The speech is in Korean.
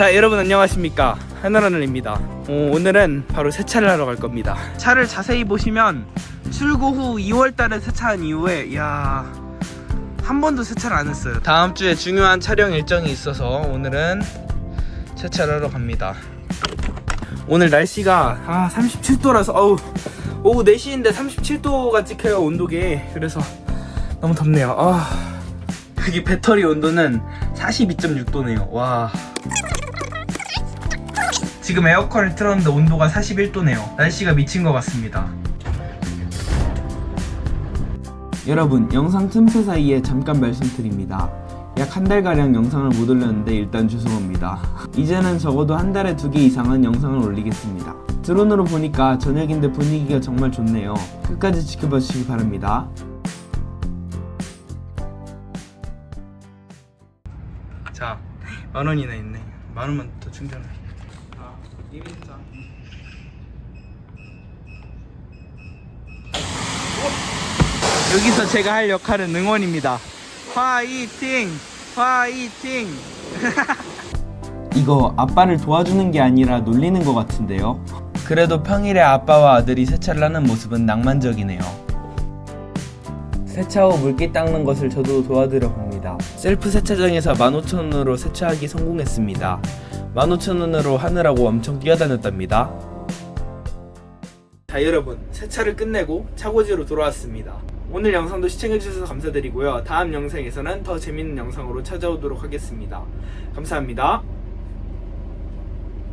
자 여러분 안녕하십니까? 하늘하늘입니다. 어, 오늘은 바로 세차를 하러 갈 겁니다. 차를 자세히 보시면 출고 후 2월달에 세차한 이후에 이야 한 번도 세차를 안 했어요. 다음 주에 중요한 촬영 일정이 있어서 오늘은 세차를 하러 갑니다. 오늘 날씨가 아 37도라서 어우 오후 4시인데 37도가 찍혀요 온도계. 그래서 너무 덥네요. 아 여기 배터리 온도는 42.6도네요. 와 지금 에어컨을 틀었는데 온도가 41도네요. 날씨가 미친 것 같습니다. 여러분, 영상 틈새 사이에 잠깐 말씀드립니다. 약 한 달가량 영상을 못 올렸는데 일단 죄송합니다. 이제는 적어도 한 달에 두 개 이상은 영상을 올리겠습니다. 드론으로 보니까 저녁인데 분위기가 정말 좋네요. 끝까지 지켜봐 주시기 바랍니다. 자, 만 원이나 있네. 만 원만 더 충전해. 자, 이민자. 여기서 제가 할 역할은 응원입니다. 화이팅! 화이팅! 이거 아빠를 도와주는 게 아니라 놀리는 것 같은데요? 그래도 평일에 아빠와 아들이 세차를 하는 모습은 낭만적이네요. 세차 후 물기 닦는 것을 저도 도와드려 봅 니다. 셀프 세차장에서 15,000원으로 세차하기 성공했습니다. 15,000원으로 하느라고 엄청 뛰어다녔답니다. 자 여러분 세차를 끝내고 차고지로 돌아왔습니다. 오늘 영상도 시청해주셔서 감사드리고요. 다음 영상에서는 더 재밌는 영상으로 찾아오도록 하겠습니다. 감사합니다.